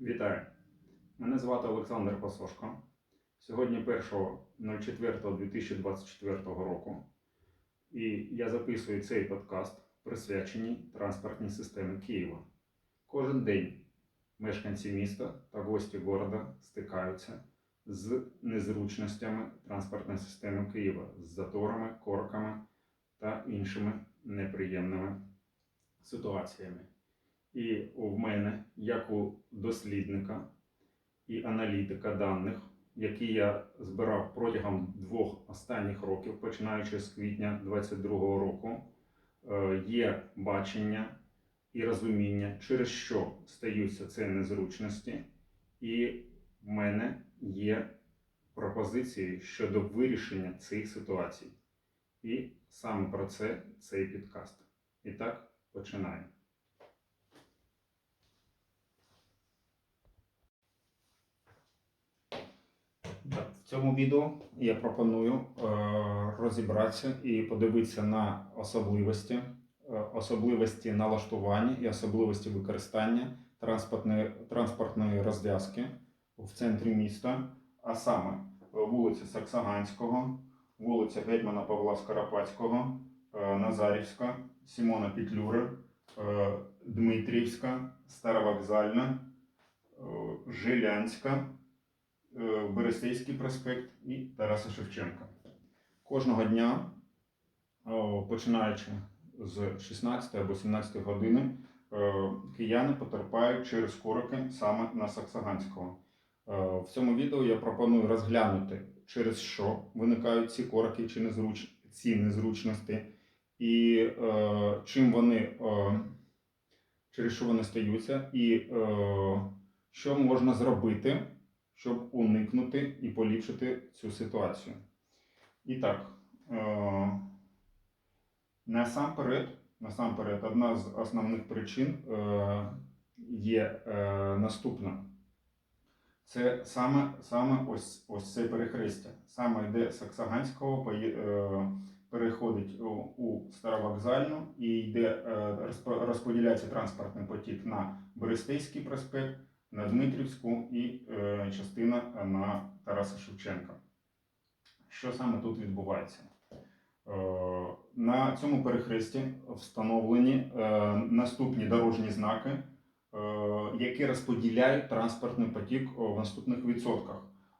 Вітаю! Мене звати Олександр Пасошко. Сьогодні 1.04.2024 року. І я записую цей подкаст, присвячений транспортній системі Києва. Кожен день мешканці міста та гості города стикаються з незручностями транспортної системи Києва, з заторами, корками та іншими неприємними ситуаціями. І в мене, як у дослідника і аналітика даних, які я збирав протягом двох останніх років, починаючи з квітня 2022 року, е, є бачення і розуміння, через що стаються ці незручності, і в мене є пропозиції щодо вирішення цих ситуацій. І саме про це цей підкаст. І так, починаємо. В цьому відео я пропоную е, розібратися і подивитися на особливості, е, особливості налаштування і особливості використання транспортної, транспортної розв'язки в центрі міста, а саме е, вулиця Саксаганського, вулиця Гетьмана Павла Скоропадського, Назарівська, Сімона Петлюри, Дмитрівська, Старовокзальна, Жилянська. Е, Берестейський проспект і Тараса Шевченка. Кожного дня, починаючи з 16 або 17 години, е, кияни потерпають через короки саме на Саксаганського. Е, В цьому відео я пропоную розглянути, через що виникають ці короки чи незруч... ці незручності, і чим вони, через що вони стаються, і що можна зробити щоб уникнути і поліпшити цю ситуацію. І так, е, насамперед, насамперед, одна з основних причин е, є е, наступна. Це саме, саме ось, ось це перехрестя. Саме йде Саксаганського, пої- е, переходить у, Старовокзальну і йде, розподіляється транспортний потік на Берестейський проспект, на Дмитрівську і е, частина на Тараса Шевченка. Що саме тут відбувається? Е, на цьому перехресті встановлені е, наступні дорожні знаки, е, які розподіляють транспортний потік в наступних відсотках.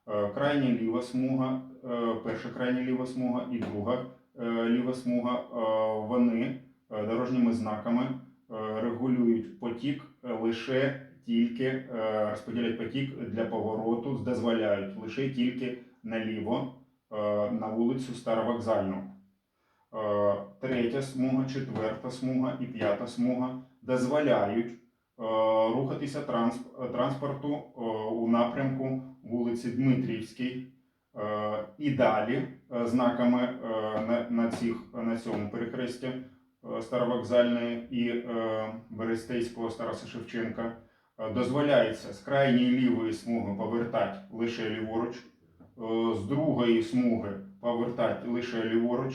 Е, крайня ліва смуга, е, перша крайня ліва смуга і друга е, ліва смуга, е, вони е, дорожніми знаками е, регулюють потік е, лише тільки е, розподіляють потік для повороту, дозволяють лише тільки наліво е, на вулицю Старовокзальну. Е, Третя смуга, четверта смуга і п'ята смуга дозволяють рухатися транспорту у напрямку вулиці Дмитрівській. І далі знаками на, цих, на цьому перехресті Старовокзальної і Берестейського Стараса Шевченка дозволяється з крайньої лівої смуги повертати лише ліворуч, е, з другої смуги повертати лише ліворуч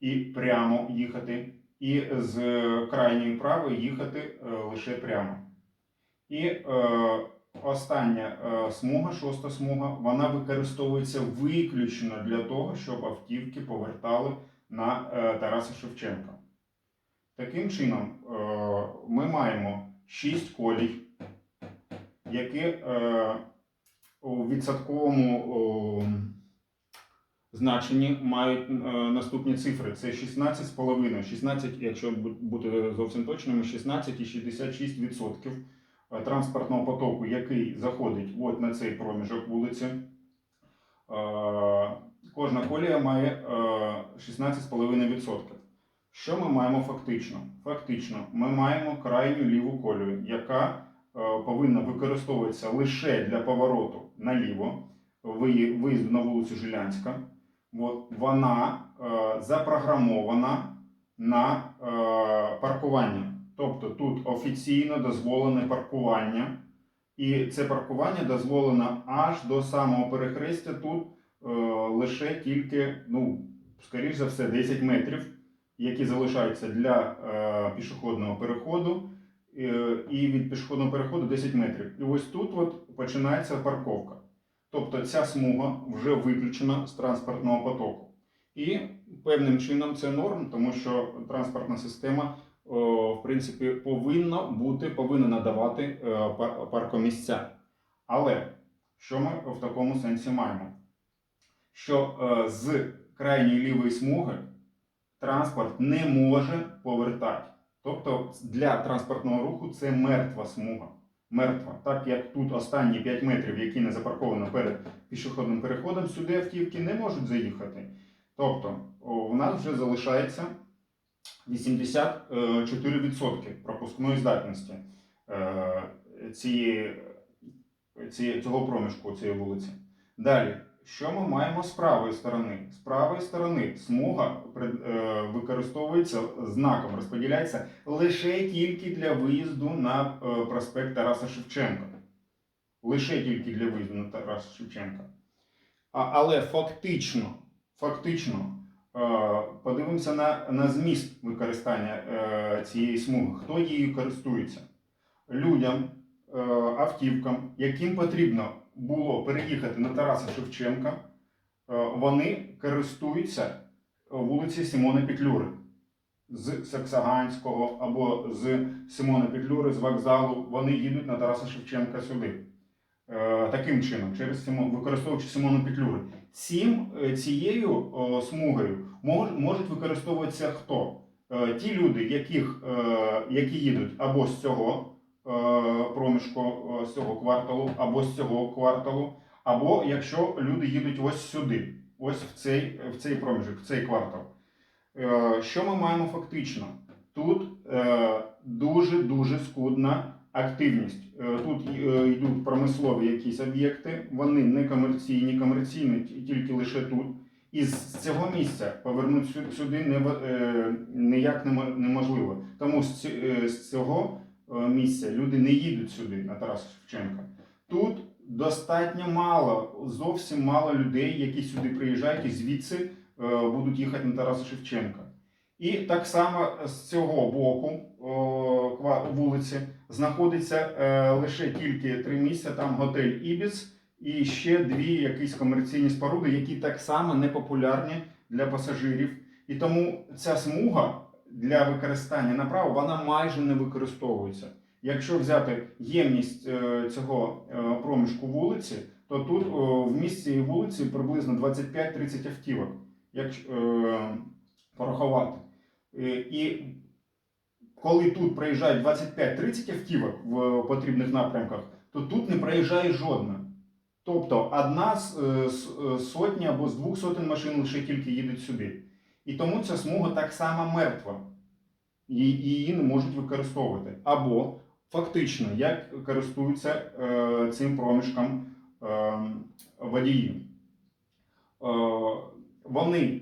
і прямо їхати, і з крайньої правої їхати е, лише прямо. І е, остання е, смуга, шоста смуга, вона використовується виключно для того, щоб автівки повертали на е, Тараса Шевченка. Таким чином, е, ми маємо 6 колій які е, у відсотковому значенні мають е, наступні цифри. Це 16,5, 16, якщо бути зовсім точними, 16,66% транспортного потоку, який заходить от на цей проміжок вулиці. Е, кожна колія має е, 16,5%. Що ми маємо фактично? Фактично, ми маємо крайню ліву колію, яка е, повинна використовуватися лише для повороту наліво, виїзду на вулицю Жилянська. Вона е, запрограмована на е, паркування. Тобто тут офіційно дозволене паркування. І це паркування дозволено аж до самого перехрестя. Тут е, лише тільки, ну, скоріш за все, 10 метрів, які залишаються для е, пішохідного переходу. Е, і від пішохідного переходу 10 метрів. І ось тут от починається парковка. Тобто ця смуга вже виключена з транспортного потоку. І певним чином це норм, тому що транспортна система в принципі повинна бути, повинна надавати е, паркомісця. Але що ми в такому сенсі маємо? Що е, з крайньої лівої смуги транспорт не може повертати. Тобто для транспортного руху це мертва смуга. Мертва. Так як тут останні 5 метрів, які не запарковано перед пішохідним переходом, сюди автівки не можуть заїхати. Тобто у нас вже залишається 84% пропускної здатності е, цієї, цього проміжку цієї вулиці. Далі, що ми маємо з правої сторони? З правої сторони смуга е, використовується знаком, розподіляється лише тільки для виїзду на е, проспект Тараса Шевченка. Лише тільки для виїзду на Тараса Шевченка. А, але фактично, фактично, е, подивимося на, на зміст використання цієї смуги. Хто її користується? Людям, автівкам, яким потрібно було переїхати на Тараса Шевченка, е, вони користуються вулиці Симона Петлюри з Саксаганського або з Симона Петлюри, з вокзалу. Вони їдуть на Тараса Шевченка сюди. Е, Таким чином, через використовуючи Симону Петлюри. Цим, е, цією смугою мож, можуть використовуватися хто? Ті люди, яких, які їдуть або з цього проміжку, е, з цього кварталу, або з цього кварталу, або якщо люди їдуть ось сюди, ось в цей, в цей проміжок, в цей квартал. Е, Що ми маємо фактично? Тут е, дуже-дуже скудна активність. Е, Тут е, йдуть промислові якісь об'єкти, вони не комерційні, комерційні тільки лише тут. І з цього місця повернути сюди е, ніяк немо- неможливо. Тому з е, цього е, місця люди не їдуть сюди на Тараса Шевченка. Тут достатньо мало, зовсім мало людей, які сюди приїжджають і звідси е, будуть їхати на Тараса Шевченка. І так само з цього боку о, вулиці знаходиться е, лише тільки три місця, там готель Ібіс і ще дві якісь комерційні споруди, які так само не популярні для пасажирів. І тому ця смуга для використання направо вона майже не використовується. Якщо взяти ємність е, цього е, проміжку вулиці, то тут в місці вулиці приблизно 25-30 автівок, е, порахувати. Е, І коли тут проїжджають 25-30 автівок в потрібних напрямках, то тут не проїжджає жодна. Тобто одна з е, е, сотні або з двох сотень машин лише тільки їдуть сюди. І тому ця смуга так само мертва. І її не можуть використовувати. Або фактично, як користуються е, цим проміжком е, водії. Е, вони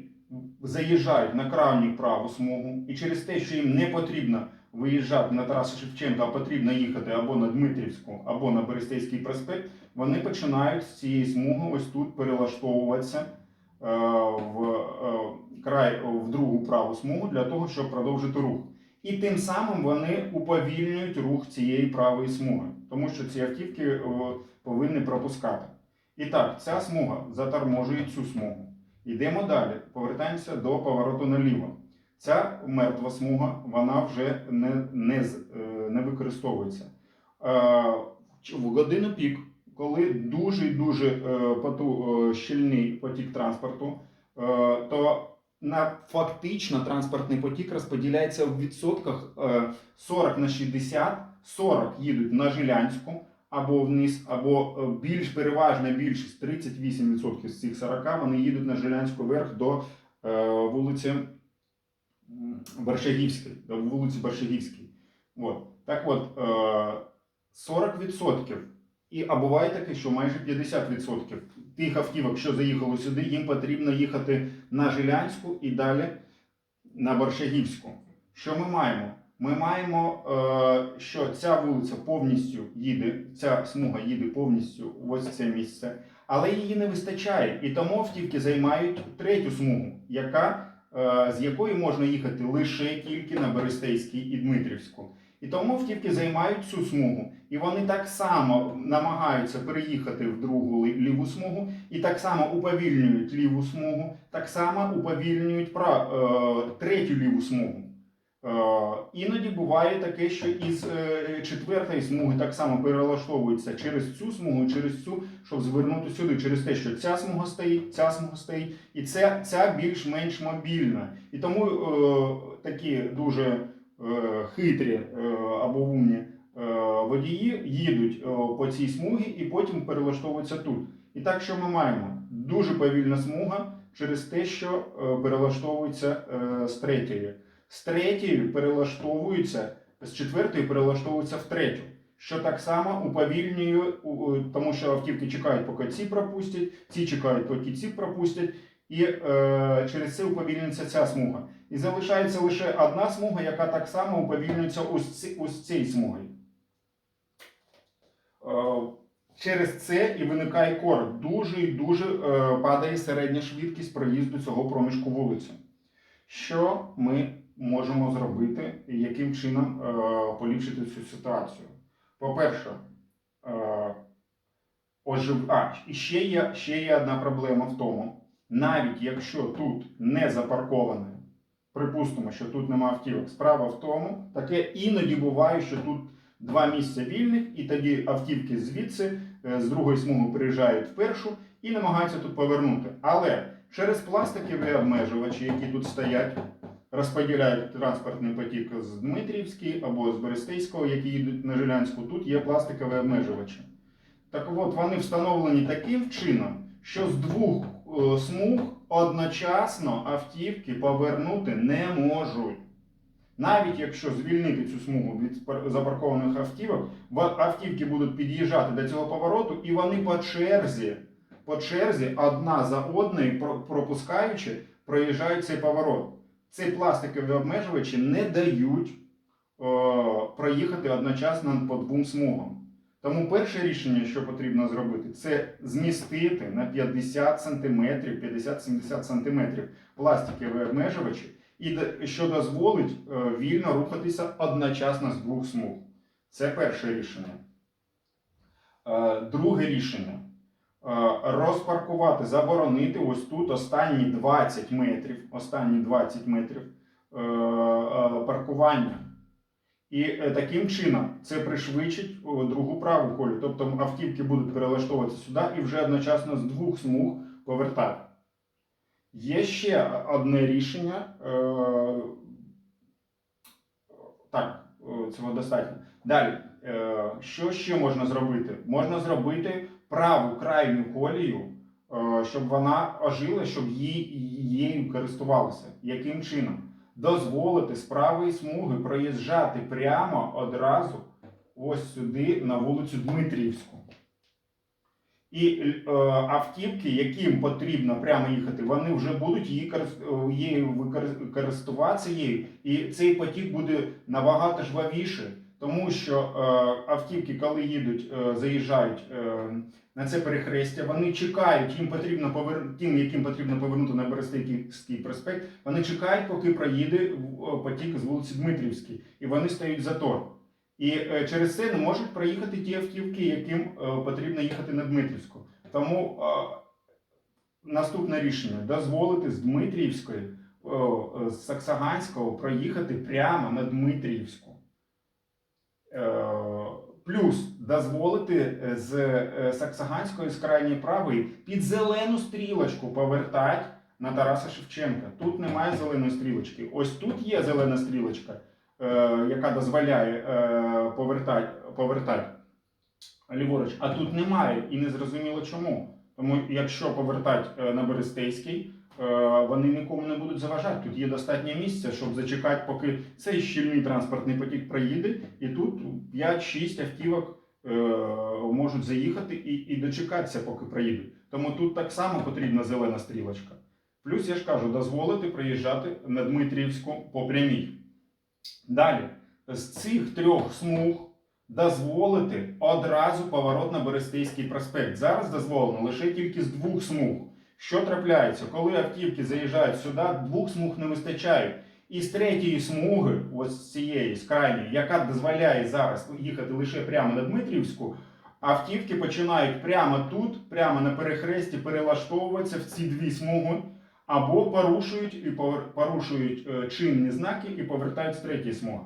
заїжджають на крайню праву смугу, і через те, що їм не потрібно виїжджати на Тараса Шевченка, а потрібно їхати або на Дмитрівську, або на Берестейський проспект, вони починають з цієї смуги ось тут перелаштовуватися в, е, край, в другу праву смугу для того, щоб продовжити рух. І тим самим вони уповільнюють рух цієї правої смуги, тому що ці автівки е, повинні пропускати. І так, ця смуга заторможує цю смугу. Йдемо далі, повертаємося до повороту наліво. Ця мертва смуга вона вже не, не, е, не використовується. Е, В годину пік, коли дуже дуже е, е, щільний потік транспорту, е, то на фактично транспортний потік розподіляється в відсотках е, 40 на 60, 40 їдуть на Жилянську або вниз, або е, більш переважна більшість 38% з цих 40 вони їдуть на Жилянську вверх до е, вулиці м, Борщагівської, до вулиці Борщагівської. От. Так от, е, 40% і а буває таке, що майже 50% тих автівок, що заїхали сюди, їм потрібно їхати на Жилянську і далі на Борщагівську. Що ми маємо? Ми маємо, е, що ця вулиця повністю їде, ця смуга їде повністю в ось це місце, але її не вистачає. І тому автівки займають третю смугу, яка е, з якої можна їхати лише тільки на Берестейський і Дмитрівську. І тому автівки займають цю смугу, і вони так само намагаються переїхати в другу лі- ліву смугу, і так само уповільнюють ліву смугу, так само уповільнюють пра, е, третю ліву смугу. Е, іноді буває таке, що із е, четвертої смуги так само перелаштовується через цю смугу, через цю, щоб звернути сюди, через те, що ця смуга стоїть, ця смуга стоїть, і ця, ця більш-менш мобільна. І тому е, такі дуже хитрі е, або умні е, водії їдуть е, по цій смугі і потім перелаштовуються тут. І так, що ми маємо? Дуже повільна смуга через те, що е, перелаштовується е, з третьої. З третьої перелаштовується, з четвертої перелаштовується в третю. Що так само уповільнює, тому що автівки чекають, поки ці пропустять, ці чекають, поки ці пропустять, і е, через це уповільнюється ця смуга. І залишається лише одна смуга, яка так само уповільнюється ось, цією смугою. Е, через це і виникає корок. Дуже і дуже е, падає середня швидкість проїзду цього проміжку вулиці. Що ми можемо зробити і яким чином е, поліпшити цю ситуацію? По-перше, е, ожив... а, і ще є, ще є одна проблема в тому, навіть якщо тут не запарковане, припустимо, що тут нема автівок, справа в тому, таке іноді буває, що тут два місця вільних, і тоді автівки звідси е, з другої смуги приїжджають в першу і намагаються тут повернути. Але через пластикові обмежувачі, які тут стоять, розподіляють транспортний потік з Дмитрівської або з Берестейського, які їдуть на Жилянську, тут є пластикові обмежувачі. Так от вони встановлені таким чином, що з двох смуг одночасно автівки повернути не можуть. Навіть якщо звільнити цю смугу від запаркованих автівок, автівки будуть під'їжджати до цього повороту, і вони по черзі, по черзі одна за одною, пропускаючи, проїжджають цей поворот. Ці пластикові обмежувачі не дають е, проїхати одночасно по двом смугам. Тому перше рішення, що потрібно зробити, це змістити на 50 см, 50-70 см пластикові обмежувачі, і що дозволить е, вільно рухатися одночасно з двох смуг. Це перше рішення. Е, Друге рішення. Е, Розпаркувати, заборонити ось тут останні 20 метрів, останні 20 метрів паркування. І е, таким чином це пришвидшить другу праву колію. Тобто автівки будуть перелаштовуватися сюди і вже одночасно з двох смуг повертати. Є ще одне рішення. Е, так, цього достатньо. Далі, е, що ще можна зробити? Можна зробити праву крайню колію, щоб вона ожила, щоб її, її користувалися. Яким чином? Дозволити з правої смуги проїжджати прямо одразу ось сюди на вулицю Дмитрівську. І е, автівки, яким потрібно прямо їхати, вони вже будуть її е, користуватися її, і цей потік буде набагато жвавіше, тому що е, автівки, коли їдуть, е, заїжджають е, на це перехрестя, вони чекають, їм потрібно повер... тим, яким потрібно повернути на Берестейський проспект, вони чекають, поки проїде потік з вулиці Дмитрівській, і вони стають затор. І е, через це не можуть проїхати ті автівки, яким е, потрібно їхати на Дмитрівську. Тому е, наступне рішення дозволити з Дмитрівської, з Саксаганського проїхати прямо на Дмитрівську. Плюс дозволити е, з е, Саксаганської з крайньої правої під зелену стрілочку повертати на Тараса Шевченка. Тут немає зеленої стрілочки. Ось тут є зелена стрілочка, е, яка дозволяє повертати, повертати ліворуч, а тут немає і не зрозуміло чому. Тому якщо повертати на Берестейський, вони нікому не будуть заважати. Тут є достатньо місця, щоб зачекати, поки цей щільний транспортний потік проїде, і тут 5-6 автівок е, можуть заїхати і, і дочекатися, поки проїдуть. Тому тут так само потрібна зелена стрілочка. Плюс я ж кажу, дозволити проїжджати на Дмитрівську по прямій. Далі, з цих трьох смуг дозволити одразу поворот на Берестейський проспект. Зараз дозволено лише тільки з двох смуг. Що трапляється? Коли автівки заїжджають сюди, двох смуг не вистачає. І з третьої смуги, ось цієї, з крайньої, яка дозволяє зараз їхати лише прямо на Дмитрівську, автівки починають прямо тут, прямо на перехресті, перелаштовуватися в ці дві смуги, або порушують і порушують е, чинні знаки і повертають з третьої смуги.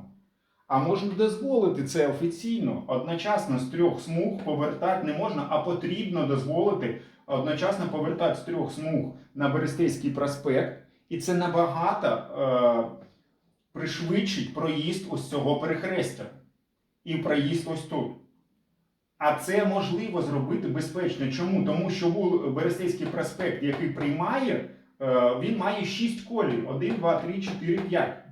А можна дозволити це офіційно. Одночасно з трьох смуг повертати не можна, а потрібно дозволити одночасно повертати з трьох смуг на Берестейський проспект. І це набагато е, пришвидшить проїзд ось цього перехрестя і проїзд ось тут. А це можливо зробити безпечно. Чому? Тому що Берестейський проспект, який приймає, е, він має 6 колій: 1, 2, 3, 4, 5.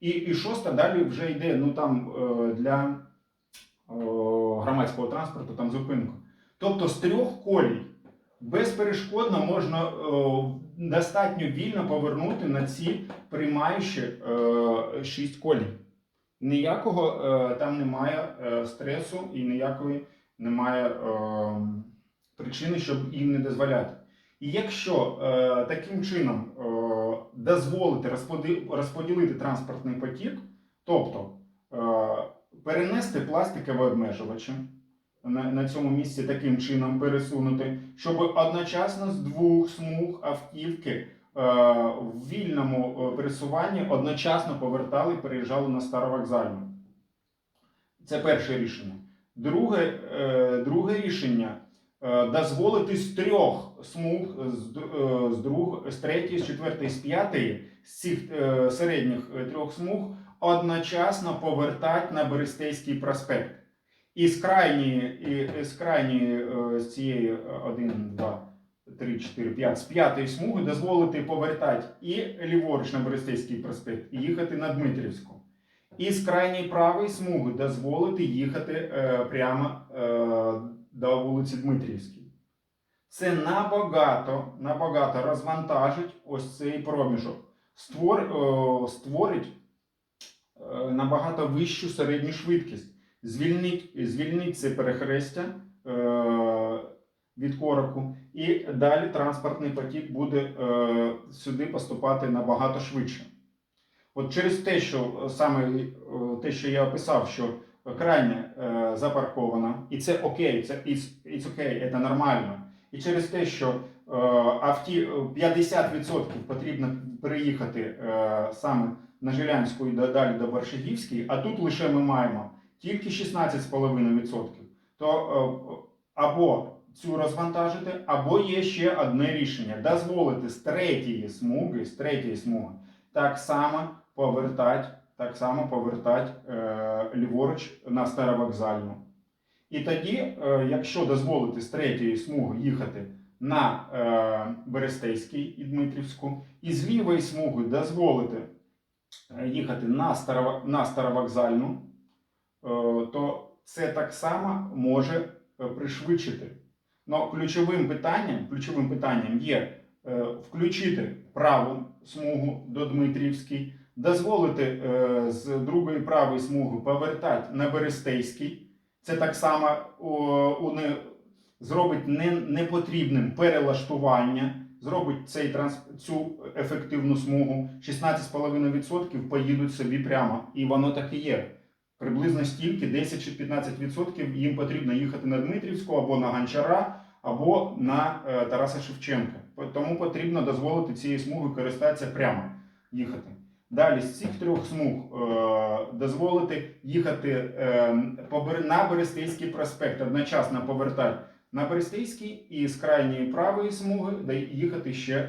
І, і шоста далі вже йде ну, там, е, для о, громадського транспорту там зупинку. Тобто з трьох колій безперешкодно можна о, достатньо вільно повернути на ці приймаючі е, шість колій. Ніякого е, там немає е, стресу і ніякої немає е, причини, щоб їм не дозволяти. І якщо е, таким чином е, дозволити розподілити транспортний потік, тобто е, перенести пластикові обмежувачі на, на цьому місці таким чином пересунути, щоб одночасно з двох смуг автівки е, в вільному е, пересуванні одночасно повертали, переїжджали на старовокзальну. Це перше рішення. Друге, е, друге рішення дозволити з трьох смуг, з, друг, з третьої, з четвертої, з п'ятої, з цих середніх трьох смуг одночасно повертати на Берестейський проспект. І з крайньої, з крайньої е, з цієї 1, 2, 3, 4, 5, з п'ятої смуги дозволити повертати і ліворуч на Берестейський проспект, і їхати на Дмитрівську. І з крайньої правої смуги дозволити їхати е, прямо е, до вулиці Дмитрівській. Це набагато, набагато розвантажить ось цей проміжок. Створ, створить набагато вищу середню швидкість. Звільнить, звільнить це перехрестя е, від короку, і далі транспортний потік буде е, сюди поступати набагато швидше. От через те, що саме е, те, що я описав, що крайне е, запарковано, і це окей, це it's, it's okay, це нормально. І через те, що е, авті, е, 50% потрібно переїхати е, саме на Жилянську і далі до Боршагівської, а тут лише ми маємо тільки 16,5%, то е, або цю розвантажити, або є ще одне рішення дозволити з третьої смуги, з третьої смуги так само повертати, так само повертати е, ліворуч на старовокзальну. І тоді, е, якщо дозволити з третьої смуги їхати на е, Берестейський і Дмитрівську, і з лівої смуги дозволити е, їхати на, Старово, на старовокзальну, е, то це так само може е, пришвидшити. Но ключовим питанням, ключовим питанням є е, включити праву смугу до Дмитрівській, дозволити е, з другої правої смуги повертати на Берестейський. Це так само зробить непотрібним перелаштування, зробить цей транс, цю ефективну смугу. 16,5% поїдуть собі прямо. І воно так і є. Приблизно стільки, 10 чи 15% їм потрібно їхати на Дмитрівську або на Гончара, або на е, Тараса Шевченка. Тому потрібно дозволити цією смугою користатися прямо їхати. Далі з цих трьох смуг е, дозволити їхати е, на Берестейський проспект, одночасно повертати на Берестейський і з крайньої правої смуги їхати ще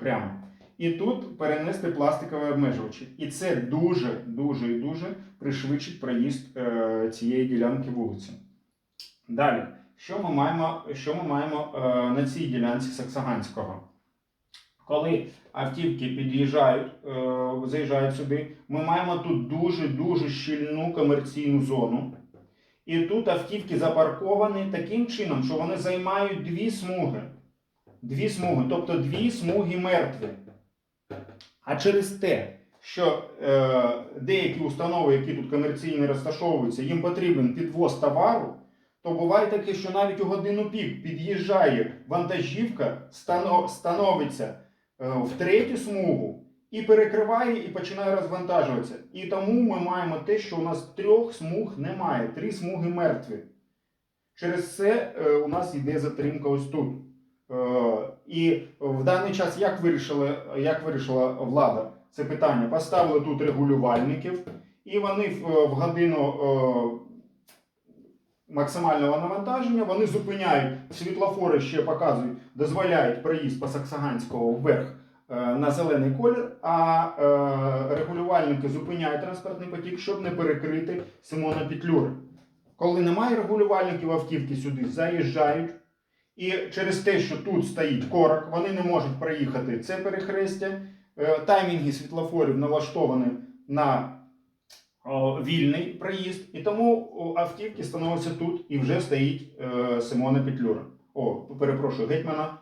прямо. І тут перенести пластикові обмежувачі. І це дуже, дуже і дуже пришвидшить проїзд е, цієї ділянки вулиці. Далі, що ми маємо, що ми маємо е, на цій ділянці Саксаганського? Коли автівки під'їжджають, е, заїжджають сюди, ми маємо тут дуже-дуже щільну комерційну зону. І тут автівки запарковані таким чином, що вони займають дві смуги. Дві смуги, тобто дві смуги мертві. А через те, що е, деякі установи, які тут комерційно розташовуються, їм потрібен підвоз товару, то буває таке, що навіть у годину пік під'їжджає вантажівка, становиться е, в третю смугу і перекриває і починає розвантажуватися. І тому ми маємо те, що у нас трьох смуг немає, три смуги мертві. Через це е, у нас йде затримка ось тут. Е, і в даний час як вирішила, як вирішила влада це питання? Поставили тут регулювальників, і вони в, е, годину е, максимального навантаження вони зупиняють світлофори, ще показують, дозволяють проїзд по Саксаганського вверх е, на зелений колір, а е, регулювальники зупиняють транспортний потік, щоб не перекрити Симона Петлюри. Коли немає регулювальників, автівки сюди заїжджають. І через те, що тут стоїть корок, вони не можуть проїхати це перехрестя. Е, Таймінги світлофорів налаштовані на вільний проїзд, і тому автівки становиться тут і вже стоїть е, Симона Петлюра. О, перепрошую, гетьмана